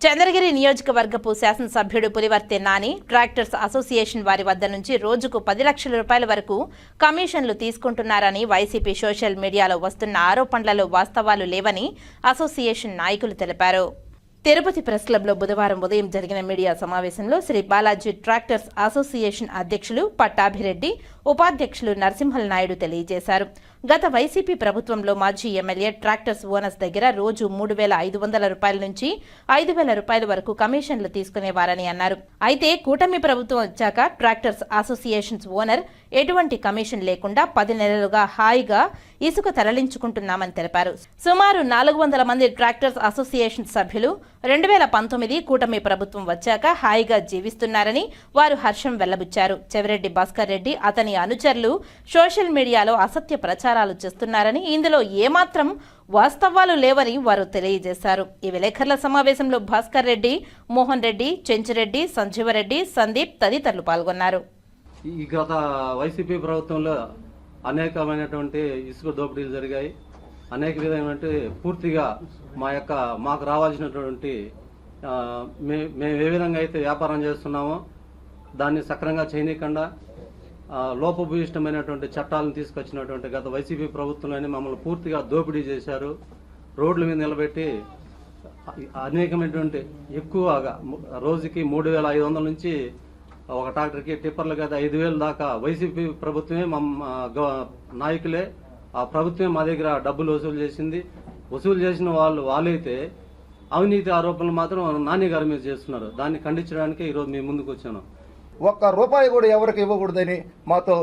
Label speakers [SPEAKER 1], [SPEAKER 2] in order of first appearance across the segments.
[SPEAKER 1] చంద్రగిరి నియోజకవర్గపు శాసనసభ్యుడు Pulivarthi Nani tractors association వారి వద్ద నుంచి రోజుకు పది లక్షల రూపాయల వరకు కమిషన్లు తీసుకుంటున్నారని వైసీపీ సోషల్ మీడియాలో వస్తున్న ఆరోపణలలో వాస్తవాలు లేవని అసోసియేషన్ నాయకులు తెలిపారు. తిరుపతి ప్రెస్ క్లబ్లో బుధవారం ఉదయం జరిగిన మీడియా సమావేశంలో శ్రీ బాలాజీ ట్రాక్టర్స్ అసోసియేషన్ అధ్యక్షులు పట్టాభిరెడ్డి ఉపాధ్యక్షులు నరసింహల్ నాయుడు తెలియజేశారు. గత వైసీపీ ప్రభుత్వంలో మాజీ ఎమ్మెల్యే ట్రాక్టర్స్ ఓనర్స్ దగ్గర రోజు మూడు వేల ఐదు వందల రూపాయల నుంచి ఐదు వేల రూపాయల వరకు కమిషన్లు తీసుకునేవారని అన్నారు. అయితే కూటమి ప్రభుత్వం వచ్చాక ట్రాక్టర్స్ అసోసియేషన్స్ ఓనర్ ఎటువంటి కమిషన్ లేకుండా పది నెలలుగా హాయిగా ఇసుక తరలించుకుంటున్నామని తెలిపారు. సుమారు నాలుగు వందల మంది ట్రాక్టర్స్ అసోసియేషన్ సభ్యులు రెండు వేల పంతొమ్మిది కూటమి ప్రభుత్వం వచ్చాక హాయిగా జీవిస్తున్నారని వారు హర్షం వెల్లబుచ్చారు. చెవిరెడ్డి భాస్కర్ రెడ్డి అతని అనుచరులు సోషల్ మీడియాలో అసత్య ప్రచారాలు చేస్తున్నారని ఇందులో ఏమాత్రం వాస్తవాలు లేవని వారు తెలియజేశారు. ఈ విలేకరుల సమావేశంలో భాస్కర్ రెడ్డి మోహన్ రెడ్డి చెంచిరెడ్డి సంజీవరెడ్డి సందీప్ తదితరులు పాల్గొన్నారు.
[SPEAKER 2] ఈ గత వైసీపీ ప్రభుత్వంలో అనేకమైనటువంటి ఇసుక దోపిడీలు జరిగాయి. అనేక విధమైనటువంటి పూర్తిగా మా యొక్క మాకు రావాల్సినటువంటి మేము ఏ విధంగా అయితే వ్యాపారం చేస్తున్నామో దాన్ని సక్రంగా చేయనీయకుండా లోపభూయిష్టమైనటువంటి చట్టాలను తీసుకొచ్చినటువంటి గత వైసీపీ ప్రభుత్వంలోనే మమ్మల్ని పూర్తిగా దోపిడీ చేశారు. రోడ్ల మీద నిలబెట్టి అనేకమైనటువంటి ఎక్కువగా రోజుకి మూడు వేల ఐదు వందల నుంచి ఒక ట్రాక్టర్కి టిప్పర్లు కదా ఐదు వేలు దాకా వైసీపీ ప్రభుత్వమే మమ్మ నాయకులే ఆ ప్రభుత్వం మా దగ్గర డబ్బులు వసూలు చేసింది. వసూలు చేసిన వాళ్ళు వాళ్ళైతే అవినీతి ఆరోపణలు మాత్రం నాని గారి మీద చేస్తున్నారు. దాన్ని ఖండించడానికి ఈరోజు మీ ముందుకు వచ్చాను.
[SPEAKER 3] ఒక్క రూపాయి కూడా ఎవరికి ఇవ్వకూడదని మాతో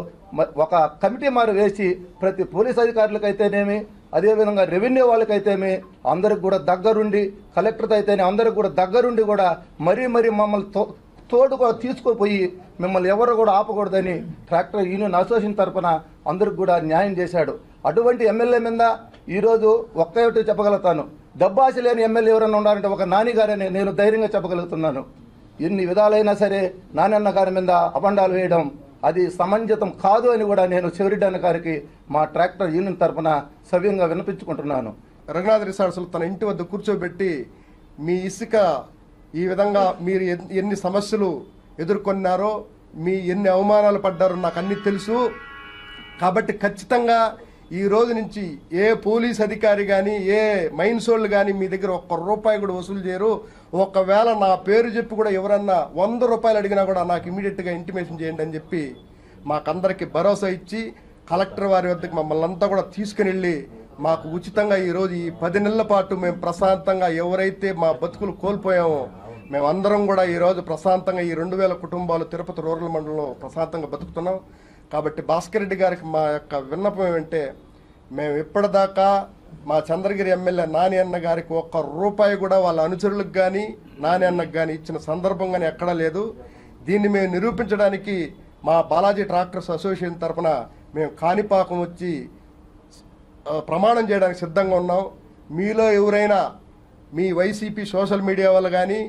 [SPEAKER 3] ఒక కమిటీ మారు వేసి ప్రతి పోలీస్ అధికారులకైతేనేమి అదేవిధంగా రెవెన్యూ వాళ్ళకైతేమి అందరికి కూడా దగ్గరుండి కలెక్టర్తో అయితేనే అందరికి కూడా దగ్గరుండి కూడా మరీ మరీ మమ్మల్ని తో తోడు కూడా తీసుకుపోయి మిమ్మల్ని ఎవరు కూడా ఆపకూడదని ట్రాక్టర్ యూనియన్ అసోసియేషన్ తరఫున అందరికి కూడా న్యాయం చేశాడు. అటువంటి ఎమ్మెల్యే మీద ఈరోజు ఒక్కటి చెప్పగలుగుతాను? డబ్బాసి లేని ఎమ్మెల్యే ఎవరైనా ఉన్నారంటే ఒక నానిగారని నేను ధైర్యంగా చెప్పగలుగుతున్నాను. ఎన్ని విధాలైనా సరే నానన్న గారి మీద అబండాలు వేయడం అది సమంజతం కాదు అని కూడా నేను చెవిరెడ్డి గారికి మా ట్రాక్టర్ యూనియన్ తరఫున సవ్యంగా వినిపించుకుంటున్నాను.
[SPEAKER 4] రంగనాథ్ రిసార్ట్స్లో తన ఇంటి వద్ద కూర్చోబెట్టి మీ ఇసుక ఈ విధంగా మీరు ఎన్- ఎన్ని సమస్యలు ఎదుర్కొన్నారో మీ ఎన్ని అవమానాలు పడ్డారో నాకు అన్ని తెలుసు. కాబట్టి ఖచ్చితంగా ఈ రోజు నుంచి ఏ పోలీస్ అధికారి కానీ ఏ మైన్స్ వాళ్ళు కానీ మీ దగ్గర ఒక్క రూపాయి కూడా వసూలు చేయరు. ఒకవేళ నా పేరు చెప్పి కూడా ఎవరన్నా వంద రూపాయలు అడిగినా కూడా నాకు ఇమీడియట్గా ఇంటిమేషన్ చేయండి అని చెప్పి మాకందరికి భరోసా ఇచ్చి కలెక్టర్ వారి వద్దకు మమ్మల్ని అంతా కూడా తీసుకుని వెళ్ళి మాకు ఉచితంగా ఈరోజు ఈ పది నెలల పాటు మేము ప్రశాంతంగా ఎవరైతే మా బతుకులు కోల్పోయామో మేమందరం కూడా ఈరోజు ప్రశాంతంగా ఈ రెండు వేల కుటుంబాలు తిరుపతి రూరల్ మండలంలో ప్రశాంతంగా బతుకుతున్నాం. కాబట్టి భాస్కర్ రెడ్డి గారికి మా యొక్క విన్నపం ఏమంటే మేము ఇప్పటిదాకా మా చంద్రగిరి ఎమ్మెల్యే నాని అన్న గారికి ఒక్క రూపాయి కూడా వాళ్ళ అనుచరులకు కానీ నాని అన్నకు కానీ ఇచ్చిన సందర్భం కానీ ఎక్కడా లేదు. దీన్ని మేము నిరూపించడానికి మా బాలాజీ ట్రాక్టర్స్ అసోసియేషన్ తరఫున మేము కాణిపాకం వచ్చి ప్రమాణం చేయడానికి సిద్ధంగా ఉన్నాం. మీలో ఎవరైనా మీ వైసీపీ సోషల్ మీడియా వల్ల కానీ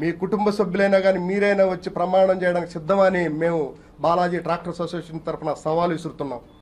[SPEAKER 4] మీ కుటుంబ సభ్యులైనా కానీ మీరైనా వచ్చి ప్రమాణం చేయడానికి సిద్ధమని మేము బాలాజీ ట్రాక్టర్స్ అసోసియేషన్ తరఫున సవాల్ విసురుతున్నాం.